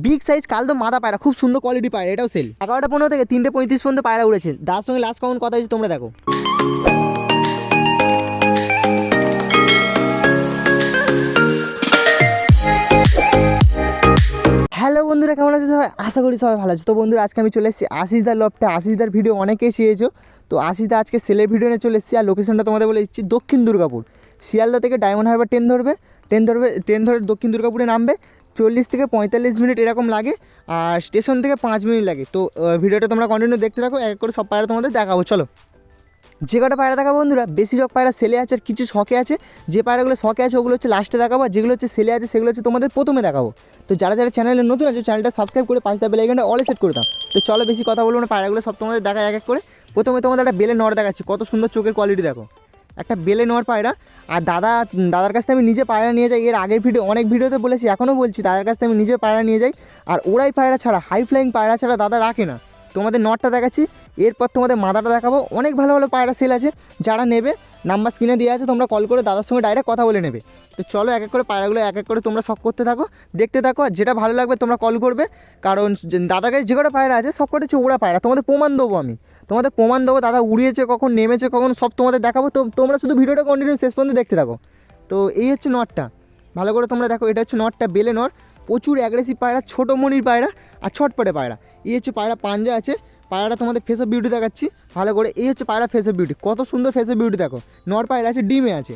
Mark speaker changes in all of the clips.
Speaker 1: Big size কালদম মাদা পায়রা, খুব সুন্দর কোয়ালিটি পায়রা, এটাও সেল এগারোটা পনেরো থেকে তিনটে পঁয়ত্রিশ পর্যন্ত পায়রা উড়েছে। তার সঙ্গে লাস্ট কমন কথা হয়েছে তোমরা দেখো। হ্যালো বন্ধুরা, কেমন আছে সবাই? আশা করি সবাই ভালো আছে। তো বন্ধুরা, আজকে আমি চলে এসেছি আশিসদার লফটে আশিসদার ভিডিও অনেকেই চেয়েছো তো আশিসদা আজকে সেলের ভিডিও নিয়ে চলে এসেছি। আর লোকেশনটা তোমাদের বলে দিচ্ছি দক্ষিণ দুর্গাপুর। শিয়ালদা থেকে ডায়মন্ড হারবার ট্রেন ধরবে। ট্রেন ধরবে ট্রেন ধরে দক্ষিণ দুর্গাপুরে নামবে। চল্লিশ থেকে পঁয়তাল্লিশ মিনিট এরকম লাগে আর স্টেশন থেকে পাঁচ মিনিট লাগে। তো ভিডিওটা তোমরা কন্টিনিউ দেখতে থাকো, এক করে সব পায়রা তোমাদের দেখাবো, চলো। যে কটা পায়রা দেখাবো বন্ধুরা, বেশিরভাগ পায়রা সেলে আছে, আর কিছু শখে আছে। যে পায়রাগুলো শখে আছে, ওগুলো হচ্ছে লাস্টে দেখাবো যেগুলো হচ্ছে সেলে আছে, সেগুলো হচ্ছে তোমাদের প্রথমে দেখাবো। তো, যারা যারা চ্যানেলে নতুন আছে চ্যানেলটা সাবস্ক্রাইব করে পাঁচটা বেল আইকনটা অলে সেট করে দাও। তো, চলো বেশি কথা বলব না, পায়রাগুলো সব তোমাদের দেখা এক এক করে। প্রথমে তোমাদের একটা বেলে নড় দেখাচ্ছি, কত সুন্দর চোখের কোয়ালিটি দেখো। একটা বেলে নেওয়ার পায়রা। আর দাদা, দাদার কাছ থেকে আমি নিজে পায়রা নিয়ে যাই। এর আগের ভিডিও অনেক ভিডিওতে বলেছি, এখনও বলছি, দাদার কাছ থেকে আমি নিজে পায়রা নিয়ে যাই। আর ওরাই পায়রা ছাড়া হাই ফ্লাইং পায়রা ছাড়া দাদা রাখে না। তোমাদের নটটা দেখাচ্ছি, এরপর তোমাদের মাদাটা দেখাবো। অনেক ভালো ভালো পায়রা সেল আছে, যারা নেবে নাম্বার স্ক্রিনে দেওয়া আছে, তোমরা কল করে দাদার সঙ্গে ডাইরেক্ট কথা বলে নেবে। তো চলো এক এক করে পায়রাগুলো এক এক করে তোমরা শখ করতে থাকো, দেখতে থাকো, আর যেটা ভালো লাগবে তোমরা কল করবে। কারণ দাদার কাছে যে কটা পায়রা আছে, সব কটা হচ্ছে ওরা পায়রা। তোমাদের প্রমাণ দেবো আমি। তোমাদের প্রমাণ দেবো, দাদা উড়িয়েছে কখন, নেমেছে কখন, সব তোমাদের দেখাবো। তো তোমরা শুধু ভিডিওটা কন্টিনিউ শেষ পর্যন্ত দেখতে থাকো। তো এই হচ্ছে নটটা। ভালো করে তোমরা দেখো, এটা হচ্ছে নটটা বেলে নট। প্রচুর অ্যাগ্রেসিভ পায়রা, ছোটো মনির পায়রা আর ছটপটে পায়রা। এই হচ্ছে পায়রা পাঞ্জা আছে। পায়রাটা তোমাদের ফেস অফ বিউটি দেখাচ্ছি। ভালো করে, এই হচ্ছে পায়রা ফেস অফ বিউটি কত সুন্দর ফেস অফ বিউটি দেখো। নট পায়রা আছে, ডিমে আছে।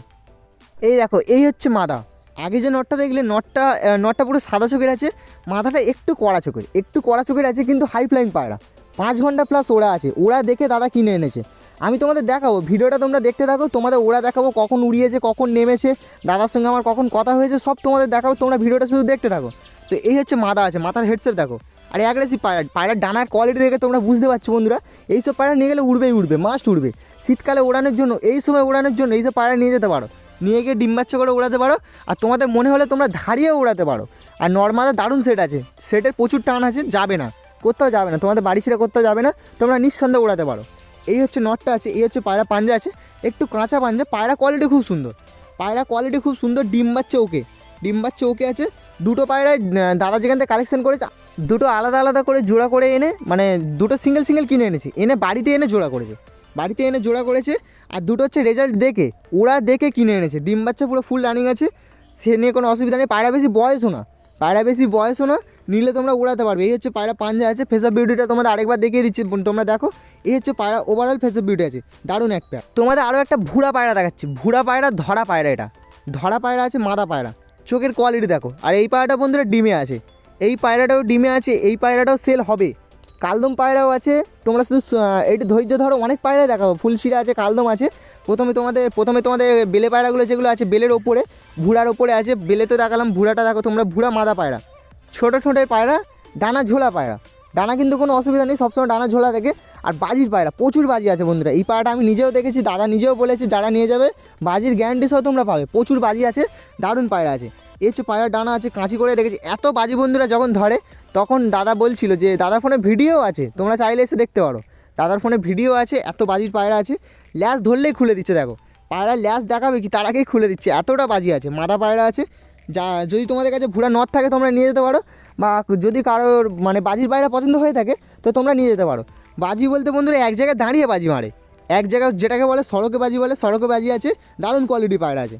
Speaker 1: এই দেখো, এই হচ্ছে মাদা। আগে যে নটটা দেখলে নটটা নটটা পুরো সাদা চোখের আছে, মাথাটা একটু কড়া চোখের। একটু কড়া চোখের আছে, কিন্তু হাই ফ্লাইং পায়রা। পাঁচ ঘণ্টা প্লাস ওরা আছে। ওরা দেখে দাদা কিনে এনেছে। আমি তোমাদের দেখাবো, ভিডিওটা তোমরা দেখতে থাকো, তোমাদের ওরা দেখাবো কখন উড়িয়েছে, কখন নেমেছে, দাদার সঙ্গে আমার কখন কথা হয়েছে, সব তোমাদের দেখাবো, তোমরা ভিডিওটা শুধু দেখতে থাকো। তো এই হচ্ছে মাদা আছে, মাথার হেডসেট দেখো। আর অ্যাগ্রেসিভ পায়রা পায়রার ডানার কোয়ালিটি দেখে তোমরা বুঝতে পারছ বন্ধুরা। এইসব পায়রা নিয়ে গেলে উড়বেই উড়বে মাস্ট উড়বে। শীতকালে ওড়ানোর জন্য, এই সময় ওড়ানোর জন্য এইসব পায়রা নিয়ে যেতে পারো। নিয়ে গিয়ে ডিম বাচ্চা করে উড়াতে পারো, আর তোমাদের মনে হলে তোমরা ধারিয়ে উড়াতে পারো। আর নর্মালে দারুণ সেট আছে, সেটের প্রচুর টান আছে, যাবে না, কোথাও যাবে না, তোমাদের বাড়ি ছেড়ে কোথাও যাবে না, তোমরা নিঃসন্দেহে উড়াতে পারো। এই হচ্ছে নটটা আছে, এই হচ্ছে পায়রা পাঞ্জা আছে, একটু কাঁচা পাঞ্জা, পায়রা কোয়ালিটি খুব সুন্দর। পায়রা কোয়ালিটি খুব সুন্দর, ডিম বাচ্চা ওকে, ডিম বাচ্চা ওকে আছে দুটো পায়রায় দাদা যেখান থেকে কালেকশন করেছে, দুটো আলাদা আলাদা করে জোড়া করে এনে মানে দুটো সিঙ্গেল সিঙ্গেল কিনে এনেছি। এনে বাড়িতে এনে জোড়া করেছে। বাড়িতে এনে জোড়া করেছে, আর দুটো হচ্ছে রেজাল্ট দেখে, ওরা দেখে কিনে এনেছে। ডিম বাচ্চা পুরো ফুল রানিং আছে, সে নিয়ে কোনো অসুবিধা নেই। পায়রা বেশি বয়সও না, পায়রা বেশি বয়সও না, নিলে তোমরা উড়াতে পারবে। এই হচ্ছে পায়রা পাঞ্জা আছে ফেস অফ বিউটিটা তোমাদের আরেকবার দেখিয়ে দিচ্ছি, তোমরা দেখো। এই হচ্ছে পায়রা ওভারঅল ফেস অফ বিউটি আছে। দারুণ এক পেয়ার তোমাদের আরও একটা ভুড়া পায়রা দেখাচ্ছি। ভুড়া পায়রা, ধরা পায়রা এটা। ধরা পায়রা আছে, মাদা পায়রা। চোখের কোয়ালিটি দেখো। আর এই পায়রাটা বন্ধুরা ডিমে আছে। এই পায়রাটাও ডিমে আছে, এই পায়রাটাও সেল হবে। কালদম পায়রাও আছে। তোমরা শুধু একটু ধৈর্য ধরো, অনেক পায়রা দেখাবো। ফুলশিরা আছে, কালদম আছে। প্রথমে তোমাদের প্রথমে তোমাদের বেলে পায়রাগুলো যেগুলো আছে, বেলের ওপরে, ভুড়ার ওপরে আছে। বেলে তো দেখালাম, ভুড়াটা দেখো তোমরা, ভুড়া মাদা পায়রা। ছোটো ঠোঁটের পায়রা, ডানা ঝোলা পায়রা। ডানা কিন্তু কোনো অসুবিধা নেই, সবসময় ডানা ঝোলা থাকে আর বাজির পায়রা, প্রচুর বাজি আছে বন্ধুরা। এই পায়রাটা আমি নিজেও দেখেছি, দাদা নিজেও বলেছে যারা নিয়ে যাবে, বাজির গ্যারান্টি সহ তোমরা পাবে। প্রচুর বাজি আছে, দারুণ পায়রা আছে। এই হচ্ছে পায়রা ডানা আছে, কাঁচি করে রেখেছি। এত বাজি বন্ধুরা যখন ধরে, তখন দাদা বলছিল যে, দাদার ফোনে ভিডিও আছে, তোমরা চাইলে এসে দেখতে পারো। দাদার ফোনে ভিডিও আছে, এত বাজির পায়রা আছে। ল্যাস ধরলেই খুলে দিচ্ছে, দেখো। পায়রা ল্যাস দেখাবে কি, তার আগেই খুলে দিচ্ছে। এতটা বাজি আছে, মাদা পায়রা আছে যা, যদি তোমাদের কাছে ভুড়া নথ থাকে, তোমরা নিয়ে যেতে পারো। বা যদি কারোর মানে বাজির পায়রা পছন্দ হয়ে থাকে, তো তোমরা নিয়ে যেতে পারো। বাজি বলতে বন্ধুরা, এক জায়গায় দাঁড়িয়ে বাজি মারে। এক জায়গায় যেটাকে বলে সড়কে বাজি বলে, সড়কে বাজি আছে, দারুণ কোয়ালিটি পায়রা আছে।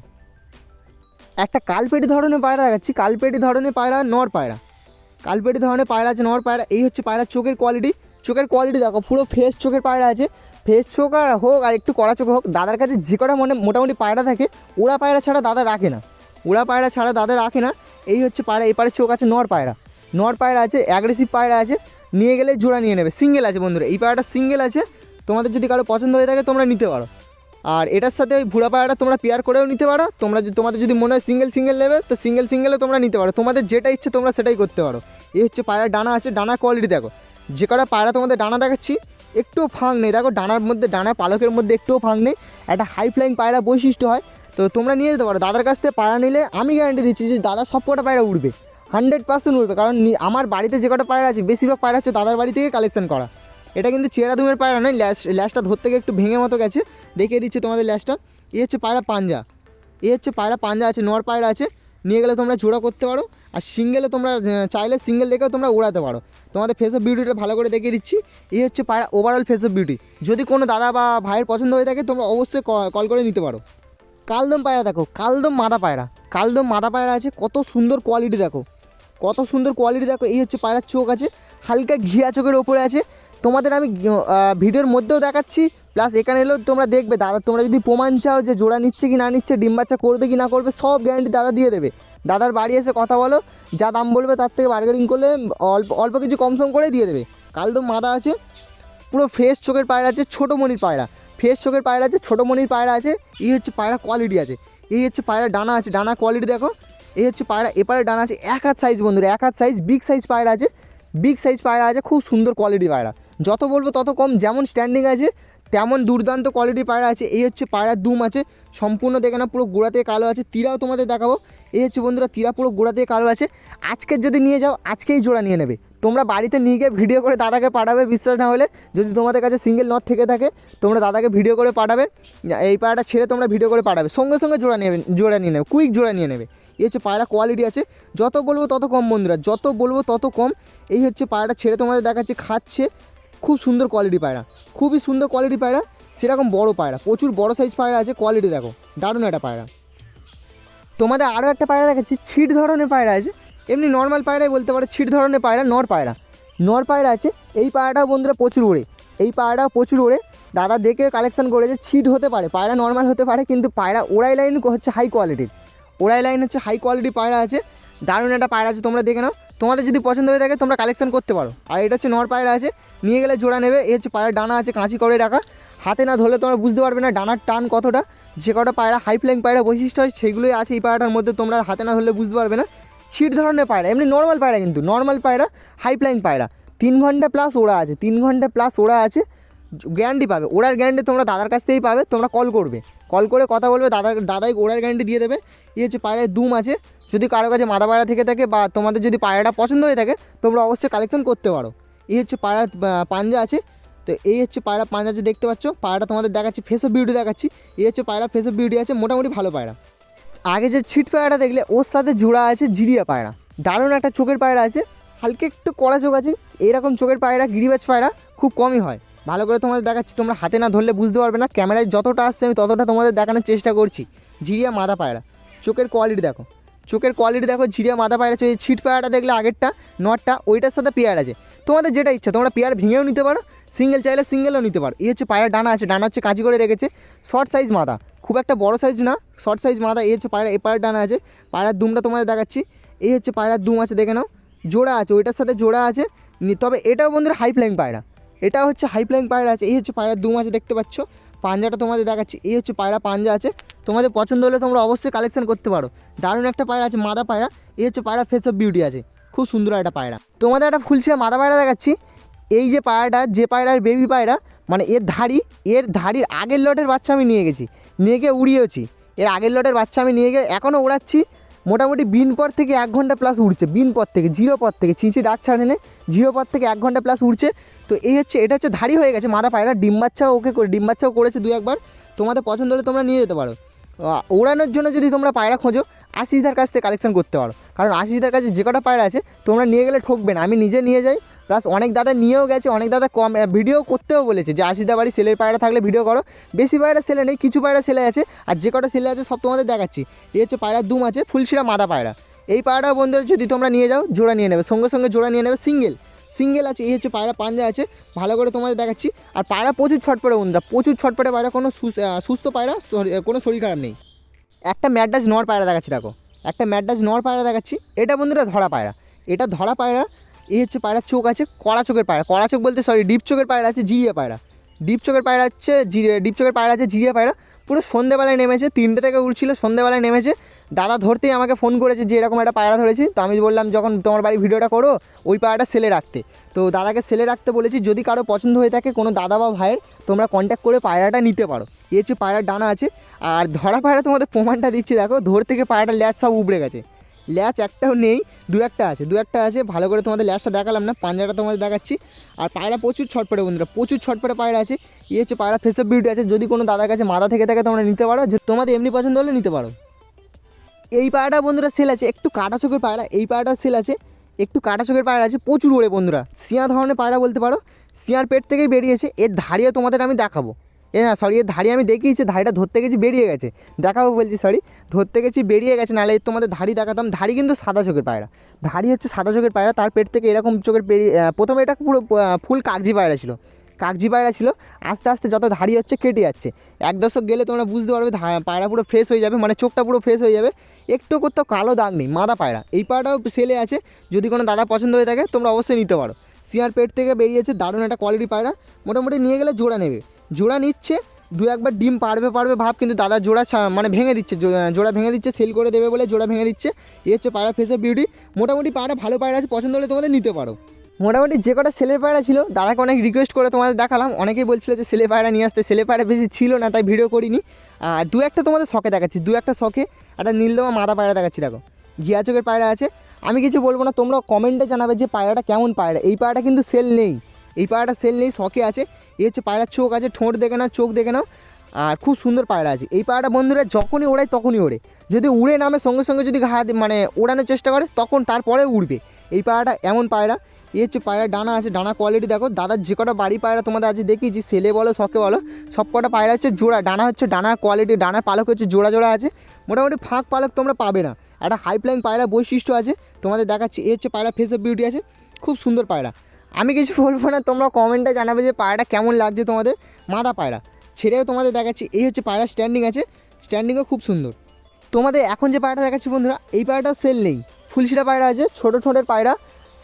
Speaker 1: একটা কালপেটি ধরনের পায়রা দেখাচ্ছি, কালপেটি ধরনের পায়রা, নর পায়রা। কালপেটি ধরনের পায়রা আছে, নর পায়রা, এই হচ্ছে পায়রার চোখের কোয়ালিটি চোখের কোয়ালিটি দেখো, পুরো ফ্রেশ চোখের পায়রা আছে। ফ্রেশ চোখ আর হোক, আর একটু কড়া চোখ হোক, দাদার কাছে যে কটা মনে মোটামুটি পায়রা থাকে, ওরা পায়রা ছাড়া দাদা রাখে না। ওরা পায়রা ছাড়া দাদা রাখে না, এই হচ্ছে পায়রা, এই পাড়ে চোখ আছে নর পায়রা। নর পায়রা আছে অ্যাগ্রেসিভ পায়রা আছে, নিয়ে গেলে জোড়া নিয়ে নেবে সিঙ্গেল আছে বন্ধুরা, এই পায়রাটা সিঙ্গেল আছে, তোমাদের যদি কারও পছন্দ হয়ে থাকে তোমরা নিতে পারো। আর এটার সাথে ওই ভুড়া পায়রাটা তোমরা পেয়ার করেও নিতে পারো, তোমরা তোমাদের যদি মনে হয় সিঙ্গেল সিঙ্গেল নেবে, তো সিঙ্গেল সিঙ্গেলও তোমরা নিতে পারো, তোমাদের যেটা ইচ্ছে তোমরা সেটাই করতে পারো। এই হচ্ছে পায়রার ডানা আছে, ডানা কোয়ালিটি দেখো, যে কটা পায়রা তোমাদের ডানা দেখাচ্ছি, একটুও ফাঁক নেই, দেখো ডানার মধ্যে ডানা পালকের মধ্যে একটুও ফাঁক নেই, একটা হাই ফ্লাইং পায়রা বৈশিষ্ট্য হয় তো তোমরা নিয়ে যেতে পারো। দাদার কাছ থেকে পায়রা নিলে আমি গ্যারান্টি দিচ্ছি যে দাদা সব কটা পায়রা উঠবে হান্ড্রেড পার্সেন্ট উঠবে কারণ আমার বাড়িতে যে কটা পায়রা আছে, বেশিরভাগ পায়রা হচ্ছে দাদার বাড়ি থেকে কালেকশন করা। এটা কিন্তু চেরা দুমের পায়রা নয়, ল্যাশ ল্যাশটা ধরতে গিয়ে একটু ভেঙে মতো গেছে। দেখিয়ে দিচ্ছি তোমাদের ল্যাশটা। এই হচ্ছে পায়রা পাঞ্জা। এই হচ্ছে পায়রা পাঞ্জা আছে, নর পায়রা আছে। নিয়ে গেলে তোমরা জোড়া করতে পারো। আর সিঙ্গেলে তোমরা চাইলে সিঙ্গেল রেখেও তোমরা উড়াতে পারো। তোমাদের ফেস অফ বিউটিটা ভালো করে দেখিয়ে দিচ্ছি। এই হচ্ছে পায়রা ওভারঅল ফেস অফ বিউটি যদি কোনো দাদা বা ভাইয়ের পছন্দ হয়ে থাকে, তোমরা অবশ্যই কল করে নিতে পারো। কালদম পায়রা দেখো, কালদম মাদা পায়রা। কালদম মাদা পায়রা আছে, কত সুন্দর কোয়ালিটি দেখো। কত সুন্দর কোয়ালিটি দেখো, এই হচ্ছে পায়রার চোখ আছে, হালকা ঘিয়া চোখের ওপরে আছে। তোমাদের আমি ভিডিওর মধ্যেও দেখাচ্ছি প্লাস এখানে এলেও তোমরা দেখবে, দাদা তোমরা যদি প্রমাণ চাও যে জোড়া নিচ্ছে কি না নিচ্ছে, ডিম বাচ্চা করবে কি না করবে, সব গ্যারান্টি দাদা দিয়ে দেবে। দাদার বাড়ি এসে কথা বলো, যা দাম বলবে তার থেকে বার্গেনিং করলে অল্প অল্প কিছু কম সম করে দিয়ে দেবে। কালদম মাদা আছে, পুরো ফ্রেশ চোখের পায়রা আছে, ছোটো মনির পায়রা। ফ্রেশ চোখের পায়রা আছে, ছোটো মনির পায়রা আছে, এই হচ্ছে পায়রা কোয়ালিটি আছে। এই হচ্ছে পায়রা ডানা আছে, ডানা কোয়ালিটি দেখো। এই হচ্ছে পায়রা, এপারে ডানা আছে, এক হাত সাইজ বন্ধুরা, এক হাত সাইজ বিগ সাইজ পায়রা আছে। বিগ সাইজ পায়রা আছে, খুব সুন্দর কোয়ালিটি পায়রা। যত বলব তত কম, যেমন স্ট্যান্ডিং আছে, তেমন দুর্দান্ত কোয়ালিটি পায়রা আছে। এই হচ্ছে পায়রার দুম আছে, সম্পূর্ণ দেখে না পুরো গোড়া থেকে কালো আছে, তীরাও তোমাদের দেখাবো। এই হচ্ছে বন্ধুরা, তীরা পুরো গোড়া থেকে কালো আছে। আজকের যদি নিয়ে যাও, আজকেই জোড়া নিয়ে নেবে। তোমরা বাড়িতে নিয়ে গিয়ে ভিডিও করে দাদাকে পাঠাবে, বিশ্বাস না হলে। যদি তোমাদের কাছে সিঙ্গেল নট থেকে থাকে, তোমরা দাদাকে ভিডিও করে পাঠাবে। এই পায়রাটা ছেড়ে তোমরা ভিডিও করে পাঠাবে। সঙ্গে সঙ্গে জোড়া নেবে, জোড়া নিয়ে নেবে কুইক জোড়া নিয়ে নেবে। এই হচ্ছে পায়রা কোয়ালিটি আছে। যত বলব তত কম বন্ধুরা, যত বলব তত কম। এই হচ্ছে পায়রাটা ছেড়ে তোমাদের দেখাচ্ছে, খাচ্ছে। খুব সুন্দর কোয়ালিটি পায়রা খুবই সুন্দর কোয়ালিটি পায়রা সেরকম বড় পায়রা প্রচুর বড় সাইজ পায়রা আছে কোয়ালিটি দেখো। দারুণ একটা পায়রা তোমাদের আরও একটা পায়রা দেখাচ্ছি, ছিট ধরনের পায়রা আছে। এমনি নর্মাল পায়রাই বলতে পারো, ছিট ধরনের পায়রা, নর পায়রা। নর পায়রা আছে, এই পায়রাটাও বন্ধুরা প্রচুর ওড়ে। এই পায়রা প্রচুর ওড়ে। দাদা দেখে কালেকশন করেছে ছিট হতে পারে, পায়রা নর্মাল হতে পারে, কিন্তু পায়রা ওড়াই লাইন হচ্ছে হাই কোয়ালিটির ওড়াই লাইন হচ্ছে হাই কোয়ালিটি পায়রা আছে। দারুণ একটা পায়রা আছে, তোমরা দেখে নাও। তোমাদের যদি পছন্দ হয়ে থাকে, তোমরা কালেকশন করতে পারো। আর এটা হচ্ছে নর পায়রা আছে, নিয়ে গেলে জোড়া নেবে। এ হচ্ছে পায়রা ডানা আছে, কাঁচি করে রাখা। হাতে না ধরলে তোমরা বুঝতে পারবে না, ডানার টান কতটা। যে কটা পায়রা হাই ফ্লাইং পায়রা বৈশিষ্ট্য হয় সেগুলোই আছে এই পায়রাটার মধ্যে। তোমরা হাতে না ধরলে বুঝতে পারবে না। ছিট ধরনের পায়রা, এমনি নর্মাল পায়রা কিন্তু নর্মাল পায়রা হাই ফ্লাইং পায়রা। তিন ঘণ্টা প্লাস ওড়া আছে, তিন ঘণ্টা প্লাস ওড়া আছে গ্যারান্টি পাবে। ওড়ার গ্যারান্টি তোমরা দাদার কাছ থেকেই পাবে, তোমরা কল করবে। কল করে কথা বলবে, দাদার, দাদাই ওড়ার গ্যারান্টি দিয়ে দেবে। এই হচ্ছে পায়রার দুম আছে। যদি কারও কাছে মাদা পায়রা থেকে থাকে বা তোমাদের যদি পায়রাটা পছন্দ হয়ে থাকে, তোমরা অবশ্যই কালেকশন করতে পারো। এই হচ্ছে পায়রার পাঞ্জা আছে। তো এই হচ্ছে পায়রা পাঞ্জা যে দেখতে পাচ্ছ, পায়রাটা তোমাদের দেখাচ্ছি ফেস অফ বিউটি দেখাচ্ছি। এই হচ্ছে পায়রা ফেস অফ বিউটি আছে, মোটামুটি ভালো পায়রা। আগে যে ছিট পায়রাটা দেখলে, ওর সাথে জোড়া আছে জিরিয়া পায়রা। দারুণ একটা চোখের পায়রা আছে। হালকা একটু কড়া চোখ আছে। এরকম চোখের পায়রা, গিরিবাজ পায়রা খুব কমই হয়। ভালো করে তোমাদের দেখাচ্ছি, তোমরা হাতে না ধরলে বুঝতে পারবে না। ক্যামেরায় যতটা আসছে, আমি ততটা তোমাদের দেখানোর চেষ্টা করছি। জিরিয়া মাদা পায়রা। চোখের কোয়ালিটি দেখো। চোখের কোয়ালিটি দেখো জিরিয়া মাথা পায়রা আছে ছিট পায়রাটা দেখলে আগেরটা, নটটা, ওইটার সাথে পেয়ার আছে। তোমাদের যেটা ইচ্ছা, তোমরা পেয়ার ভেঙেও নিতে পারো সিঙ্গেল চাইলে সিঙ্গেলও নিতে পারো। এই হচ্ছে পায়রা ডানা আছে, ডানা হচ্ছে কাঁচি করে রেখেছে শর্ট সাইজ মাথা। খুব একটা বড় সাইজ না শর্ট সাইজ মাথা, এই হচ্ছে পায়রা এ পায়রা ডানা আছে পায়রার দুমটা তোমাদের দেখাচ্ছি। এই হচ্ছে পায়রার দুম আছে, দেখে নাও, জোড়া আছে, ওইটার সাথে জোড়া আছে তবে এটাও বন্ধুরা হাই ফ্লাইং পায়রা। এটা হচ্ছে হাই ফ্লাইং পায়রা আছে, এই হচ্ছে পায়রার দুম আছে, দেখতে পাচ্ছ। পাঞ্জাটা তোমাদের দেখাচ্ছি, এই হচ্ছে পায়রা পাঞ্জা আছে। তোমাদের পছন্দ হলে তোমরা অবশ্যই কালেকশন করতে পারো। দারুণ একটা পায়রা আছে, মাদা পায়রা। এই হচ্ছে পায়রা ফেস অফ বিউটি আছে, খুব সুন্দর একটা পায়রা। তোমাদের একটা ফুলছিরা মাদা পায়রা দেখাচ্ছি। এই যে পায়রাটা, যে পায়রার বেবি পায়রা মানে এর ধাড়ি, এর ধাড়ির আগের লটের বাচ্চা আমি নিয়ে গেছি, নিয়ে গিয়ে উড়িয়েছি এর আগের লটের বাচ্চা আমি নিয়ে গিয়ে এখনও উড়াচ্ছি। মোটামুটি বিন পর থেকে এক ঘণ্টা প্লাস উড়ছে, বিন পর থেকে, জিরো পর থেকে চিঁচি ডাক ছাড়ে নে জিরো পর থেকে এক ঘণ্টা প্লাস উড়ছে। তো এই হচ্ছে, এটা হচ্ছে ধাড়ি হয়ে গেছে মাদা পায়রা ডিম বাচ্চাও ওকে ডিম বাচ্চাও করেছে দু একবার। তোমাদের পছন্দ হলে তোমরা নিয়ে যেতে পারো। ওড়ানোর জন্য যদি তোমরা পায়রা খোঁজো, আশিসদার কাছ থেকে কালেকশন করতে পারো। কারণ আশিসদার কাছে যে কটা পায়রা আছে, তোমরা নিয়ে গেলে ঠকবে না। আমি নিজে নিয়ে যাই প্লাস অনেক দাদা নিয়েও গেছে, অনেক দাদা কম ভিডিও করতেও বলেছে যে আশিসদা বাড়ি সেলের পায়রা থাকলে ভিডিও করো। বেশি পায়রা সেলে নেই, কিছু পায়রা সেলে আছে, আর যে কটা সেলে আছে সব তোমাদের দেখাচ্ছি। এই হচ্ছে পায়রার দুম আছে, ফুলশিরা মাদা পায়রা। এই পায়রা বন্ধুরা যদি তোমরা নিয়ে যাও, জোড়া নিয়ে নেবে, সঙ্গে সঙ্গে জোড়া নিয়ে নেবে সিঙ্গেল সিঙ্গেল আছে, এই হচ্ছে পায়রা, পাঞ্জা আছে, ভালো করে তোমাদের দেখাচ্ছি। আর পায়রা প্রচুর ছটপটে বন্ধুরা, প্রচুর ছটপটে পায়রা, কোনো সুস- সুস্থ পায়রা কোনো শরীর খারাপ নেই। একটা ম্যাডাজ নর পায়রা দেখাচ্ছি, দেখো। একটা ম্যাডাজ নর পায়রা দেখাচ্ছি, এটা বন্ধুরা ধরা পায়রা। এটা ধরা পায়রা, এই হচ্ছে পায়রার চোখ আছে, কড়া চোখের পায়রা। কড়া চোখ বলতে সরি ডিপ চোখের পায়রা আছে, জিরিয়া পায়রা। ডিপ চোখের পায়রা হচ্ছে জিরে ডিপ চোখের পায়রা আছে, জিরিয়া পায়রা। পুরো সন্ধেবেলায় নেমেছে, তিনটে থেকে উঠছিল, সন্ধেবেলায় নেমেছে। দাদা ধরতেই আমাকে ফোন করেছে যে এরকম একটা পায়রা ধরেছি। তো আমি বললাম, যখন তোমার বাড়ি ভিডিওটা করো, ওই পায়রাটা সেলে রাখতে। তো দাদাকে সেলে রাখতে বলেছি, যদি কারও পছন্দ হয়ে থাকে, কোনো দাদা বা ভাইয়ের, তোমরা কন্ট্যাক্ট করে পায়রাটা নিতে পারো। এই হচ্ছে পায়রার ডানা আছে। আর ধরা পায়রা তোমাদের প্রমাণটা দিচ্ছি, দেখো ধর থেকে পায়রাটার ল্যাচ সব উবড়ে গেছে। ল্যাচ একটাও নেই, দু একটা আছে। দু একটা আছে, ভালো করে তোমাদের ল্যাচটা দেখালাম না, পাঞ্জাটা তোমাদের দেখাচ্ছি। আর পায়রা প্রচুর ছটপটে বন্ধুরা, প্রচুর ছটপটে পায়রা আছে। এই হচ্ছে পায়রা ফেস অফ বিউটি আছে, যদি কোনো দাদার কাছে মাথা থেকে থাকে তোমরা নিতে পারো যে তোমাদের এমনি পছন্দ হলে নিতে পারো। এই পায়রাটা বন্ধুরা সেল আছে, একটু কাটা চোখের পায়রা, এই পায়রাটাও সেল আছে। একটু কাটা চোখের পায়রা আছে, প্রচুর ওড়ে বন্ধুরা। সিয়া ধরনের পায়রা বলতে পারো, সিয়ার পেট থেকেই বেরিয়েছে, এর ধাড়িও তোমাদের আমি দেখাবো। এ না সরি এর ধাড়ি আমি দেখিয়েছি, ধাড়িটা ধরতে গেছি, বেরিয়ে গেছে। দেখাবো বলছি সরি ধরতে গেছি, বেরিয়ে গেছে, নাহলে তোমাদের ধাড়ি দেখাতাম। ধাড়ি কিন্তু সাদা চোখের পায়রা। ধাড়ি হচ্ছে সাদা চোখের পায়রা, তার পেট থেকে এরকম চোখের পেরিয়ে প্রথমে এটা পুরো ফুল কাগজি পায়রা ছিল। কাগজি পায়রা ছিল, আস্তে আস্তে যত ধাড়ি হচ্ছে কেটে যাচ্ছে। এক দশক গেলে তোমরা বুঝতে পারবে পায়রা পুরো ফ্রেশ হয়ে যাবে মানে চোখটা পুরো ফ্রেশ হয়ে যাবে। একটু কোথাও কালো দাগ নেই, মাদা পায়রা। এই পায়রাটাও সেলে আছে, যদি কোনো দাদা পছন্দ হয়ে থাকে, তোমরা অবশ্যই নিতে পারো। সিয়ার পেট থেকে বেরিয়েছে দারুণ একটা কোয়ালিটি পায়রা। মোটামুটি নিয়ে গেলে জোড়া নেবে। জোড়া নিচ্ছে, দু একবার ডিম পারবে পারবে ভাব, কিন্তু দাদা জোড়া মানে ভেঙে দিচ্ছে জোড়া ভেঙে দিচ্ছে সেল করে দেবে বলে জোড়া ভেঙে দিচ্ছে। এই হচ্ছে পায়রা ফেসের বিউটি মোটামুটি পায়রা ভালো পায়রা আছে, পছন্দ হলে তোমাদের নিতে পারো। মোটামুটি যে কটা ছেলের পায়রা ছিল, দাদাকে অনেক রিকোয়েস্ট করে তোমাদের দেখালাম। অনেকেই বলছিল যে ছেলে পায়রা নিয়ে আসতে ছেলে পায়রা বেশি ছিল না, তাই ভিডিও করিনি। আর দু একটা তোমাদের শখে দেখাচ্ছি, দু একটা শখে একটা নীলদমা মাদা পায়রা দেখাচ্ছি, দেখো। ঘিয়া চোখের পায়রা আছে। আমি কিছু বলব না, তোমরা কমেন্টে জানাবে যে পায়রাটা কেমন পায়রা। এই পায়রাটা কিন্তু সেল নেই। এই পায়রাটা সেল নেই শখে আছে। এই হচ্ছে পায়রার চোখ আছে, ঠোঁট দেখে নাও, চোখ দেখে নাও। আর খুব সুন্দর পায়রা আছে। এই পায়রাটা বন্ধুরা যখনই ওড়ায় তখনই ওড়ে। যদি উড়ে নামে সঙ্গে সঙ্গে যদি ঘা মানে ওড়ানোর চেষ্টা করে, তখন তারপরে উড়বে। এই পায়রাটা এমন পায়রা। এই হচ্ছে পায়রা ডানা আছে, ডানা কোয়ালিটি দেখো। দাদার যে কটা বাড়ি পায়রা তোমাদের আজ দেখিয়েছি সেলে বলো শখে বলো, সব কটা পায়রা হচ্ছে জোড়া। ডানা হচ্ছে ডানার কোয়ালিটি ডানার পালক হচ্ছে জোড়া জোড়া আছে। মোটামুটি ফাঁক পালক তোমরা পাবে না। একটা হাই হাইপ্লাইন পায়রা বৈশিষ্ট্য আছে, তোমাদের দেখাচ্ছি। এই হচ্ছে পায়রা ফেস অফ বিউটি আছে, খুব সুন্দর পায়রা। আমি কিছু বলব না, তোমরা কমেন্টে জানাবে যে পায়রাটা কেমন লাগছে তোমাদের। মাদা পায়রা, ছেড়েও তোমাদের দেখাচ্ছি। এই হচ্ছে পায়রা স্ট্যান্ডিং আছে স্ট্যান্ডিংও খুব সুন্দর। তোমাদের এখন যে পায়রাটা দেখাচ্ছি বন্ধুরা, এই পায়রাটাও সেল নেই। ফুলশিরা পায়রা আছে, ছোটো ছোটোর পায়রা।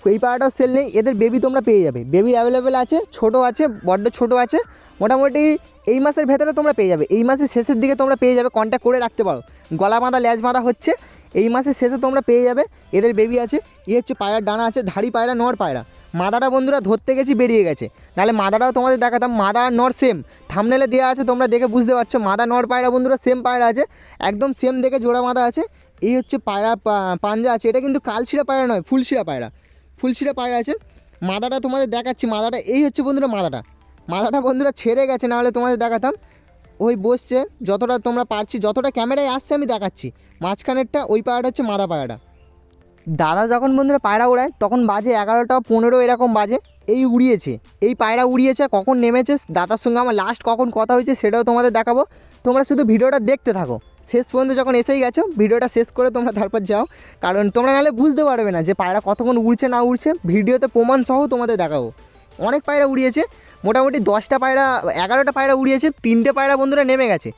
Speaker 1: এই পায়রাটাও সেল নেই, এদের বেবি তোমরা পেয়ে যাবে। বেবি অ্যাভেলেবেল আছে, ছোট আছে, বড্ড ছোট আছে। মোটামুটি এই মাসের ভেতরে তোমরা পেয়ে যাবে। এই মাসের শেষের দিকে তোমরা পেয়ে যাবে কন্ট্যাক্ট করে রাখতে পারো। গলা বাঁধা ল্যাজ বাঁধা হচ্ছে। এই মাসের শেষে তোমরা পেয়ে যাবে। এদের বেবি আছে এই হচ্ছে পায়রার ডানা আছে, ধাড়ি পায়রা, নর পায়রা। মাদাটা বন্ধুরা ধরতে গেছি, বেরিয়ে গেছে। নাহলে মাদাটাও তোমাদের দেখাতাম, মাদা আর নর সেম থামনেলে দেওয়া আছে, তোমরা দেখে বুঝতে পারছ, মাদা, নর পায়রা বন্ধুরা সেম পায়রা আছে। একদম সেম দেখে জোড়া মাদা আছে। এই হচ্ছে পায়রা পাঞ্জা আছে। এটা কিন্তু কালশিরা পায়রা নয়, ফুলশিরা পায়রা। ফুলশিরা পায়রা আছে। মাদাটা তোমাদের দেখাচ্ছি, মাদাটা, এই হচ্ছে বন্ধুরা মাদাটা। মাদাটা বন্ধুরা ছেড়ে গেছে, নাহলে তোমাদের দেখাতাম। ওই বসছে, যতটা তোমরা পারছি, যতটা ক্যামেরায় আসছে আমি দেখাচ্ছি। মাঝখানেরটা, ওই পায়রাটা হচ্ছে মাদা পায়রাটা দাদা যখন বন্ধুরা পায়রা উড়ায় তখন বাজে এগারোটা পনেরো এরকম বাজে, এই উড়িয়েছে। এই পায়রা উড়িয়েছে আর কখন নেমেছে, দাদার সঙ্গে আমার লাস্ট কখন কথা হয়েছে সেটাও তোমাদের দেখাবো। তোমরা শুধু ভিডিওটা দেখতে থাকো। শেষ পর্যন্ত যখন এসেই গেছো, ভিডিওটা শেষ করে তোমরা তারপর যাও। কারণ তোমরা নাহলে বুঝতে পারবে না যে পায়রা কতক্ষণ উড়ছে না উড়ছে, ভিডিওতে প্রমাণ সহ তোমাদের দেখাবো। অনেক পায়রা উড়িয়েছে, মোটামুটি দশটা পায়রা, এগারোটা পায়রা উড়িয়েছে, তিনটে পায়রা বন্ধুরা নেমে গেছে।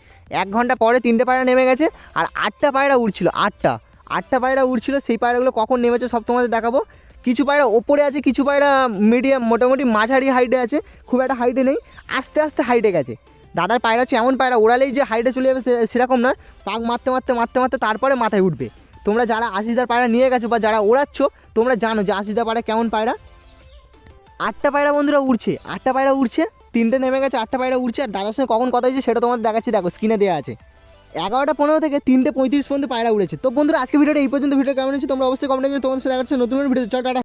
Speaker 1: এক ঘণ্টা পরে তিনটে পায়রা নেমে গেছে, আর আটটা পায়রা উড়ছিল, আটটা। আটটা পায়রা উড়ছিল, সেই পায়রাগুলো কখন নেমেছে সব তোমাদের দেখাবো। কিছু পায়রা ওপরে আছে, কিছু পায়রা মিডিয়াম মোটামুটি মাঝারি হাইটে আছে, খুব একটা হাইটে নেই, আস্তে আস্তে হাইটে গেছে। দাদার পায়রা হচ্ছে এমন পায়রা, ওড়ালেই যে হাইটে চলে যাবে সেরকম নয়, পাক মারতে মারতে মারতে মারতে তারপরে মাথায় উঠবে। তোমরা যারা আশিদার পায়রা নিয়ে গেছো বা যারা ওড়াচ্ছ, তোমরা জানো যে আশিদার পায়রা কেমন পায়রা। আটটা পায়রা বন্ধুরা উড়ছে, আটটা পায়রা উড়ছে, তিনটে নেমে গেছে, আটটা পায়রা উড়ছে, আর দাদার সঙ্গে কখন কথা হয়েছে সেটা তোমাদের দেখাচ্ছি, দেখো স্ক্রিনে দেওয়া আছে। এগারোটা পনেরো থেকে তিনটে পঁয়ত্রিশ পর্যন্ত পায়রা উড়েছে। তো বন্ধুরা আজকে ভিডিওটা এই পর্যন্ত ভিডিও কেমন হচ্ছে তোমরা অবশ্যই কমেন্ট তোমাদের সাথে দেখাচ্ছে নতুন ভিডিও চল, টাটা।